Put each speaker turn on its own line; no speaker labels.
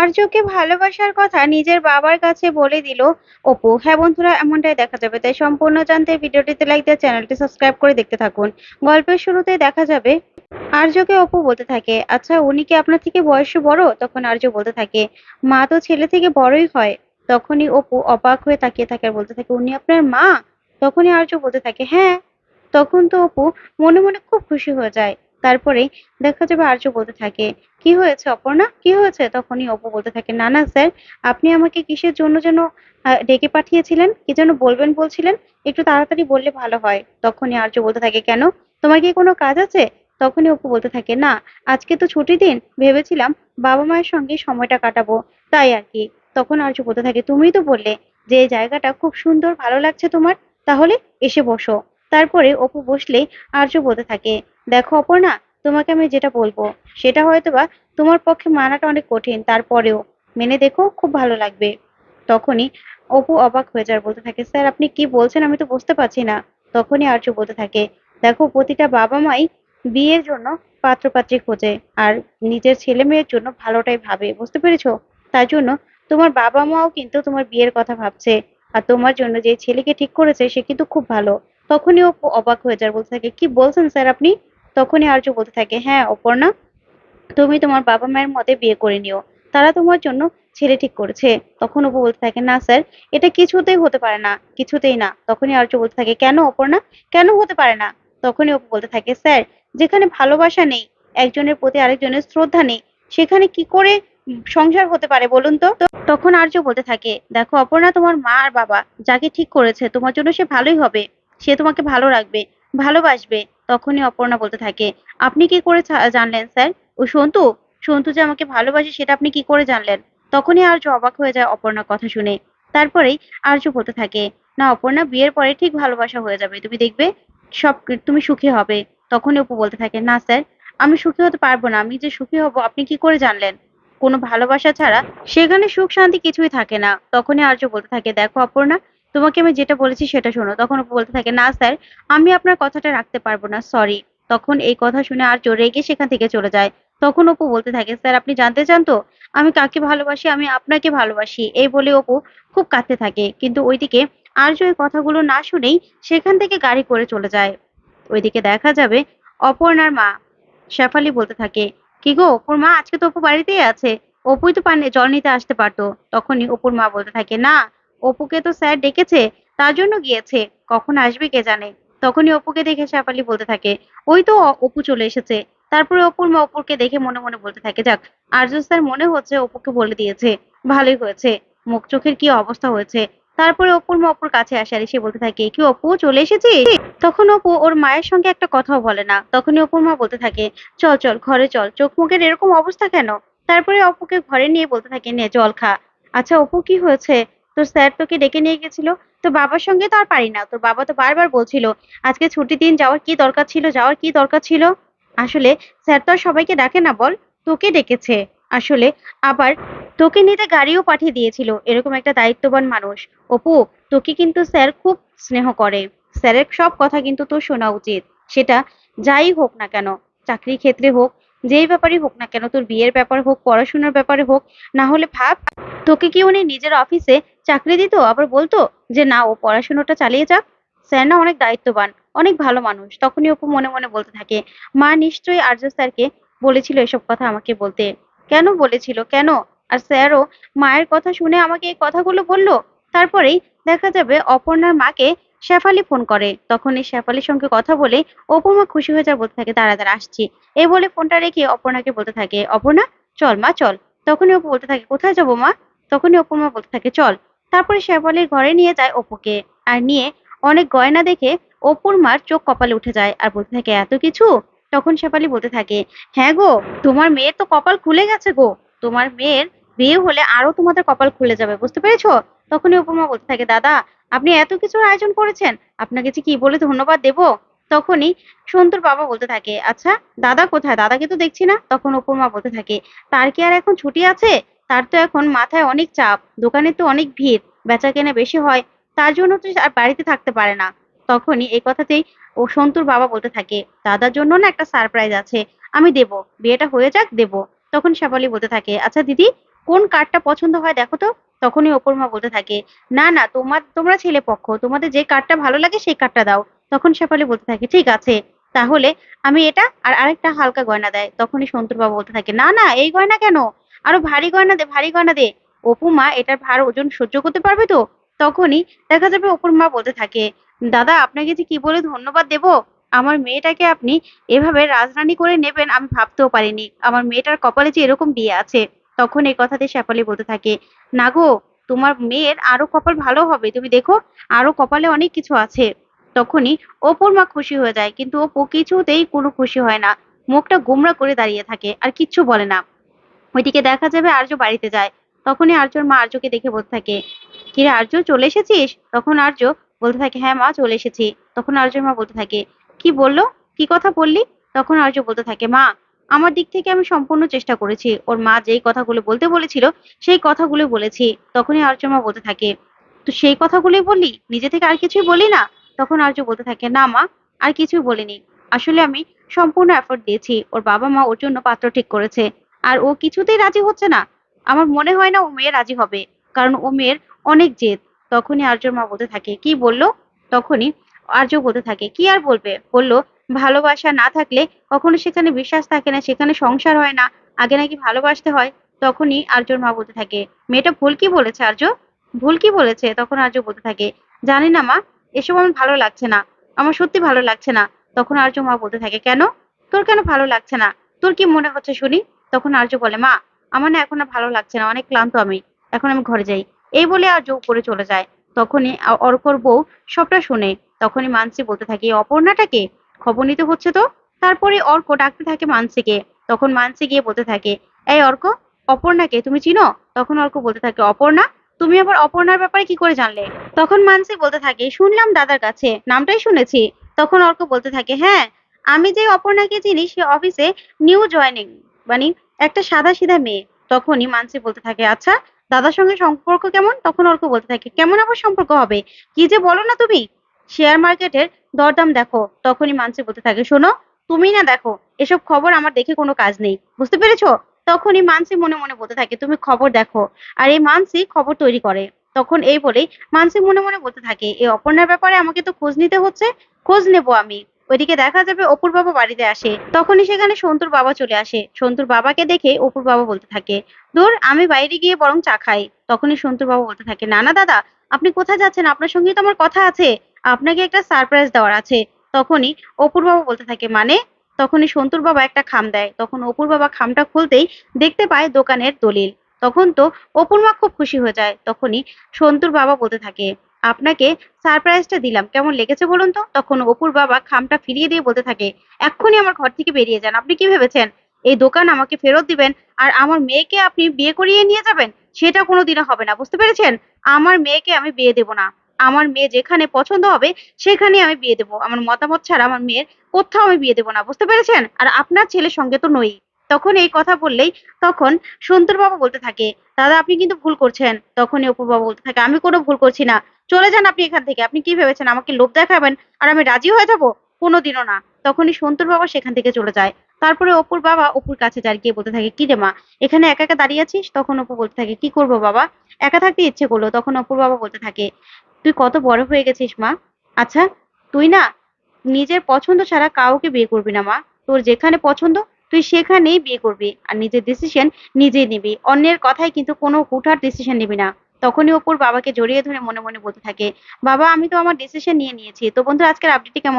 আর্যকে ভালোবাসার কথা নিজের বাবার কাছে বলে দিল, অপু হ্যাঁ বন্ধুরা, এমনটাই দেখা যাবে। তাই সম্পূর্ণ জানতে ভিডিওটিতে লাইক দিয়ে চ্যানেলটি সাবস্ক্রাইব করে দেখতে থাকুন। গল্পের শুরুতে দেখা যাবে, আর্যকে অপু বলতে থাকে আচ্ছা উনি কি আপনার থেকে বয়সে বড়? তখন আর্য বলতে থাকে, মা তো ছেলে থেকে বড়ই হয়। তখনই অপু অবাক হয়ে তাকিয়ে থাকে আর বলতে থাকে, উনি আপনার মা? তখনই আর্য বলতে থাকে হ্যাঁ। তখন তো অপু মনে মনে খুব খুশি হয়ে যায়। তারপরে দেখা যাবে আর্য বলতে থাকে, কি হয়েছে অপর্ণা? কি হয়েছে? তখনই অপু বলতে থাকে না না স্যার, আপনি আমাকে কিসের জন্য যেন ডেকে পাঠিয়েছিলেন? কি যেন বলবেন বলছিলেন? একটু তাড়াতাড়ি বললে ভালো হয়। তখনই আর্য বলতে থাকে, কেন? তোমার কি কোনো কাজ আছে? তখনই অপু বলতে থাকে, না, আজকে তো ছুটির দিন, ভেবেছিলাম বাবা মায়ের সঙ্গে সময়টা কাটাবো, তাই আর কি। তখন আর্য বলতে থাকে, তুমিই তো বললে যে জায়গাটা খুব সুন্দর, ভালো লাগছে তোমার, তাহলে এসে বসো। তারপরে অপু বসলেই আর্য বলতে থাকে দেখো অপর্ণা, তোমাকে আমি যেটা বলব, সেটা হয়তো বা তোমার পক্ষে মানাটা অনেক কঠিন, তারপরেও মেনে দেখো খুব ভালো লাগবে। তখনই অপু অবাক হয়ে যায় আর বলতে থাকে, স্যার, আপনি কি বলছেন আমি তো বুঝতে পারছি না। তখনই আর্য বলতে থাকে, দেখো, প্রতিটা বাবা মাই বিয়ের জন্য পাত্রপাত্রী খোঁজে আর নিজের ছেলে মেয়ের জন্য ভালোটাই ভাবে, বুঝতে পেরেছ? তার জন্য তোমার বাবা মাও কিন্তু তোমার বিয়ের কথা ভাবছে আর তোমার জন্য যে ছেলেকে ঠিক করেছে সে কিন্তু খুব ভালো। তখনই অবাক হয়ে যায় বলতে থাকে, কি বলছেন স্যার আপনি? তখনই আর্য বলতে থাকে হ্যাঁ অপর্ণা, তুমি তোমার বাবা মায়ের মতে বিয়ে করে নিও। তারা তোমার জন্য ছেলে ঠিক করেছে। তখন অপু বলতে থাকে, না, স্যার, এটা কিছুতেই হতে পারে না, কিছুতেই না। তখনই আর্য বলতে থাকে, কেন অপর্ণা, কেন হতে পারে না? তখনই অপু বলতে থাকে, স্যার, যেখানে ভালোবাসা নেই, একজনের প্রতি আরেকজনের শ্রদ্ধা নেই, সেখানে কি করে সংসার হতে পারে বলুন তো? তখন আর্য বলতে থাকে, দেখো অপর্ণা, তোমার মা আর বাবা যাকে ঠিক করেছে, তোমার জন্য সে ভালোই হবে, সে তোমাকে ভালো রাখবে। ভালোবাসবে, তখনই অপর্ণা বলতে থাকে, আপনি কি করে জানলেন স্যার? ও সন্তু সন্তু যে আমাকে ভালোবাসে সেটা আপনি কি করে জানলেন? তখনই আর্য অবাক হয়ে যায় অপর্ণার কথা শুনে। তারপরেই আর্য বলতে থাকে, না অপর্ণা, বিয়ের পরে ঠিক ভালোবাসা হয়ে যাবে, তুমি দেখবে সব, তুমি সুখী হবে। তখনই অপু বলতে থাকে, না স্যার, আমি সুখী হতে পারব না, আমি যে সুখী হব, আপনি কি করে জানলেন? কোনো ভালোবাসা ছাড়া সেখানে সুখ শান্তি কিছুই থাকে না। তখনই আর্য বলতে থাকে, দেখো অপর্ণা তোমাকে আমি যেটা বলেছি সেটা শোনো। তখন বলতে থাকে, না, স্যার, আমি আপনার কথাটা রাখতে পারব না, সরি। তখন এই কথা শুনে আর্য রেগে সেখান থেকে চলে যায়। তখন অপু বলতে থাকে, স্যার, আপনি জানতে চান তো? আমি কাকে ভালোবাসি? আমি আপনাকে ভালোবাসি। এই বলে অপু খুব কাঁদতে থাকে। কিন্তু ওইদিকে আর্য এই কথাগুলো না শুনেই সেখান থেকে গাড়ি করে চলে যায়। ওইদিকে দেখা যাবে অপর্ণার মা। শেফালি বলতে থাকে, কি গো, অপুর মা আজকে তো অপু বাড়িতেই আছে। অপুই তো পানি, জল নিতে আসতে পারতো। তখনই অপুর মা বলতে থাকে, না অপুকে তো স্যার ডেকেছে, তার জন্য গিয়েছে। কখন আসবে কে জানে? তখনই অপুকে দেখে শেফালি বলতে থাকে, ওই তো অপু চলে এসেছে। তারপরে অপুর মা অপুরকে দেখে মনে মনে বলতে থাকে, যাক, আর্য স্যার মনে হচ্ছে অপুকে বলে দিয়েছে। ভালোই হয়েছে। মুখ চোখের কি অবস্থা হয়েছে? তারপরে অপুর মা অপুর কাছে আসে আর এসে বলতে থাকে, কি অপু, চলে এসেছিস? তখন অপু ওর মায়ের সঙ্গে একটা কথাও বলে না। তখনই অপুর মা বলতে থাকে, চল চল, ঘরে চল। চোখ মুখের এরকম অবস্থা কেন? তারপরে অপুকে ঘরে নিয়ে বলতে থাকে, নে, জল খা। আচ্ছা অপু, কি হয়েছে? তোর স্যার তোকে ডেকে নিয়ে গেছিল। তো বাবার সঙ্গে তো আর পারি না। তোর বাবা তো বারবার বলছিল, আজকে ছুটির দিন যাওয়ার কি দরকার ছিল, যাওয়ার কি দরকার ছিল? আসলে স্যার তো আর সবাইকে ডাকে না বল, তোকে ডেকেছে। আসলে আবার তোকে নিতে গাড়িও পাঠিয়ে দিয়েছিল, এরকম একটা দায়িত্ববান মানুষ। অপু, তোকে কিন্তু স্যার খুব স্নেহ করে। স্যারের সব কথা কিন্তু তোর শোনা উচিত। সেটা যাই হোক না কেন, চাকরির ক্ষেত্রে হোক, যেই ব্যাপারই হোক না কেন, তোর বিয়ের ব্যাপার হোক, পড়াশোনার ব্যাপারে হোক, না হলে ভাব, তোকে কি উনি নিজের অফিসে চাকরি দিত, আবার বলতো যে, না, ও পড়াশোনাটা চালিয়ে যাক। স্যার না অনেক দায়িত্ববান, অনেক ভালো মানুষ। তখনই অপু মনে মনে বলতে থাকে, মা, নিশ্চয়ই আর্য স্যারকে বলেছিল এসব কথা আমাকে বলতে। কেন বলেছিল? কেন? আর স্যারও মায়ের কথা শুনে আমাকে এই কথাগুলো বলল। তারপরেই দেখা যাবে অপর্ণার মাকে শেফালি ফোন করে। তখন এই শেফালির সঙ্গে কথা বলে অপু মা খুশি হয়ে যায় বলতে থাকে, দাঁড়া দাঁড়া, আসছি। এই বলে ফোনটা রেখে অপর্ণাকে বলতে থাকে, অপর্ণা, চল মা, চল। তখনই অপু বলতে থাকে, কোথায় যাব মা? তখনই অপুর মা বলতে থাকে, চল। তারপরে শেফালির ঘরে নিয়ে যায় অপুকে আর নিয়ে অনেক গয়না দেখে অপুর মার চোখ কপালে উঠে যায় আর বলতে থাকে, এত কিছু? তখন শেফালি বলতে থাকে হ্যাঁ গো, তোমার মেয়ের তো কপাল খুলে গেছে গো। তোমার মেয়ের বিয়ে হলে আরও তোমাদের কপাল খুলে যাবে, বুঝতে পেরেছ? তখনই অপুর মা বলতে থাকে, দাদা, আপনি এত কিছুর আয়োজন করেছেন, আপনাকে যে কি বলে ধন্যবাদ দেবো? তখনই সন্তুর বাবা বলতে থাকে আচ্ছা দাদা কোথায়? দাদাকে তো দেখছি না? তখন অপুর মা বলতে থাকে, তার কি আর এখন ছুটি আছে? তার তো এখন মাথায় অনেক চাপ, দোকানে তো অনেক ভিড়, বেচা কেনা বেশি হয়, তার জন্য তো আর বাড়িতে থাকতে পারে না। তখনই এই কথাতেই ও সন্তুর বাবা বলতে থাকে, দাদার জন্য না একটা সারপ্রাইজ আছে, আমি দেব, বিয়েটা হয়ে যাক, দেব। তখন শেফালি বলতে থাকে আচ্ছা দিদি, কোন কার্ডটা পছন্দ হয় দেখো তো? তখনই অপুর মা বলতে থাকে, না না, তোমার, তোমরা ছেলে পক্ষ, তোমাদের যে কার্ডটা ভালো লাগে সেই কার্ডটা দাও। তখন শেফালি বলতে থাকে, ঠিক আছে, তাহলে আমি এটা আর আরেকটা হালকা গয়না দেয়। তখনই সন্তুর বাবা বলতে থাকে, না না, এই গয়না কেন? আরও ভারী গয়না দে, ভারী গয়না দে। অপু মা এটার ভার ওজন সহ্য করতে পারবে তো? তখনই দেখা যাবে অপুর মা বলতে থাকে, দাদা, আপনাকে যে কি বলে ধন্যবাদ দেব? আমার মেয়েটাকে আপনি এভাবে রাজরানী করে নেবেন আমি ভাবতেও পারিনি। আমার মেয়েটার কপালে যে এরকম বিয়ে আছে। তখন এই কথাতে শ্যাপালি বলতে থাকে, না গো, তোমার মেয়ের আরও কপাল ভালো হবে। তুমি দেখো, আরও কপালে অনেক কিছু আছে। তখনই অপুর মা খুশি হয়ে যায়, কিন্তু অপু কিছুতেই কোনো খুশি হয় না। মুখটা গোমরা করে দাঁড়িয়ে থাকে, আর কিচ্ছু বলে না। ওইদিকে দেখা যাবে আর্য বাড়িতে যায়। তখনই আর্যর মা আর্যকে দেখে বলতে থাকে কিরে আর্য, চলে এসেছিস? তখন আর্য বলতে থাকে হ্যাঁ মা, চলে এসেছি। তখন আর্যর মা বলতে থাকে, কি বলল? কি কথা বললি? তখন আর্য বলতে থাকে, মা, আমার দিক থেকে আমি সম্পূর্ণ চেষ্টা করেছি। ওর মা যেই কথাগুলো বলতে বলেছিল, সেই কথাগুলো বলেছি। তখনই আর্য মা বলতে থাকে তো সেই কথাগুলোই বললি? নিজে থেকে আর কিছুই বলি না? তখন আর্য বলতে থাকে, না মা, আর কিছুই বলিনি। আসলে আমি সম্পূর্ণ এফোর্ট দিয়েছি। ওর বাবা মা ওর জন্য পাত্র ঠিক করেছে। আর ও কিছুতেই রাজি হচ্ছে না। আমার মনে হয় না ও মেয়ে রাজি হবে, কারণ ও মেয়ের অনেক জেদ। তখনই আর্যর মা বলতে থাকে, কি বলল? তখনই আর্য বলতে থাকে, কি আর বলবে? বলল, ভালোবাসা না থাকলে কখনো সেখানে বিশ্বাস থাকে না, সেখানে সংসার হয় না। আগে নাকি ভালোবাসতে হয়। তখনই আর্যর মা বলতে থাকে, মেয়েটা ভুল কি বলেছে আর্য? ভুল কি বলেছে? তখন আর্য বলতে থাকে, জানি না মা, এসব আমার ভালো লাগছে না, আমার সত্যি ভালো লাগছে না। তখন আর্য মা বলতে থাকে, কেন? তোর কেন ভালো লাগছে না? তোর কি মনে হচ্ছে শুনি? তখন আর্য বলে, মা, আমার না এখন আর ভালো লাগছে না, অনেক ক্লান্ত আমি। এখন আমি ঘরে যাই। এই বলে আর্য উপরে চলে যায়। তখনই অর্কর বউ সবটা শুনে। তখনই মানসি বলতে থাকে, "এই অপর্ণাটাকে খবর নিতে হচ্ছে তো? তারপরে অর্ক ডাকতে থাকে মানসিকে। তখন মানসি গিয়ে বলতে থাকে, এই অর্ক অপর্ণাকে তুমি চিনো? তখন অর্ক বলতে থাকে, অপর্ণা, তুমি আবার অপর্ণার ব্যাপারে কি করে জানলে? তখন মানসি বলতে থাকে, শুনলাম দাদার কাছে, নামটাই শুনেছি। তখন অর্ক বলতে থাকে হ্যাঁ আমি যে অপর্ণাকে চিনি, সে অফিসে নিউ জয়েনিং মানে একটা সাদা সিধা মেয়ে, তখনই মানসি বলতে থাকে আচ্ছা দাদার সঙ্গে সম্পর্ক কেমন? তখন অর্ক বলতে থাকে, কেমন আবার সম্পর্ক হবে? কি যে বলো না তুমি? শেয়ার মার্কেটের দরদাম দেখো। তখনই মানসি বলতে থাকে, শোনো, তুমি না দেখো, এসব খবর আমার দেখে কোনো কাজ নেই। বুঝতে পেরেছ? তখনই মানসি মনে মনে বলতে থাকে, তুমি খবর দেখো। আর এই মানসি খবর তৈরি করে। তখন এই বলেই মানসি মনে মনে বলতে থাকে, এই অপর্ণার ব্যাপারে আমাকে তো খোঁজ নিতে হচ্ছে, খোঁজ নেব আমি। ওইদিকে দেখা যাবে অপুর বাবা বাড়িতে আসে। তখনই সেখানে সন্তুর বাবা চলে আসে। সন্তুর বাবাকে দেখে অপুর বাবা বলতে থাকে, দূর, আমি বাইরে গিয়ে বরং চা খাই। তখনই সন্তুর বাবা বলতে থাকে না না দাদা, আপনি কোথায় যাচ্ছেন? আপনার সঙ্গেই তো আমার কথা আছে। আপনাকে একটা সারপ্রাইজ দেওয়ার আছে। তখনই অপুর বাবা বলতে থাকে মানে? তখনই সন্তুর বাবা একটা খাম দেয়। তখন অপুর বাবা খামটা খুলতেই দেখতে পায় দোকানের দলিল। তখন তো অপুর মা খুব খুশি হয়ে যায়। তখনই সন্তুর বাবা বলতে থাকে আপনাকে সারপ্রাইজটা দিলাম। কেমন লেগেছে বলুন তো? তখন অপুর বাবা খামটা ফিরিয়ে দিয়ে বলতে থাকে, এক্ষুনি আমার ঘর থেকে বেরিয়ে যান। আপনি কি ভেবেছেন? এই দোকান আমাকে ফেরত দিবেন আর আমার মেয়েকে আপনি বিয়ে করিয়ে নিয়ে যাবেন? সেটা কোনোদিনও হবে না, বুঝতে পেরেছেন? আমার মেয়েকে আমি বিয়ে দেব না। আমার মেয়ে যেখানে পছন্দ হবে সেখানে আমি বিয়ে দেবো। আমার মতামত ছাড়া আমার মেয়ের কোথাও আমি বিয়ে দেবো না, বুঝতে পেরেছেন? আর আপনার ছেলের সঙ্গে তো নই। তখন এই কথা বললেই তখন সন্তুর বাবা বলতে থাকে, দাদা, আপনি কিন্তু ভুল করছেন। তখনই অপুর বাবা বলতে থাকে, আমি কোনো ভুল করছি না। চলে যান আপনি এখান থেকে। আপনি কি ভেবেছেন? আমাকে লোভ দেখাবেন? আর আমি রাজি হয়ে যাব? কোনোদিনও না। তখনই সন্তুর বাবা সেখান থেকে চলে যায়। তারপরে অপুর বাবা অপুর কাছে যার গিয়ে বলতে থাকে, কি রে মা, এখানে একা একা দাঁড়িয়ে আছিস? তখন অপু বলতে থাকে, কি করব বাবা? একা থাকতে ইচ্ছে করল। তখন অপুর বাবা বলতে থাকে, তুই কত বড় হয়ে গেছিস মা। আচ্ছা তুই না নিজের পছন্দ ছাড়া কাউকে বিয়ে করবি না মা। তোর যেখানে পছন্দ, তুই সেখানেই বিয়ে করবি। আর নিজের ডিসিশন নিজেই নিবি। অন্যের কথায় কিন্তু কোনো হুটহাট ডিসিশন নিবি না। তখনই অপুর বাবাকে জড়িয়ে ধরে মনে মনে বলতে থাকে, বাবা, আমি তো আমার ডিসিশন নিয়ে নিয়েছি। তো বন্ধু, আজকের আপডেটটি কেমন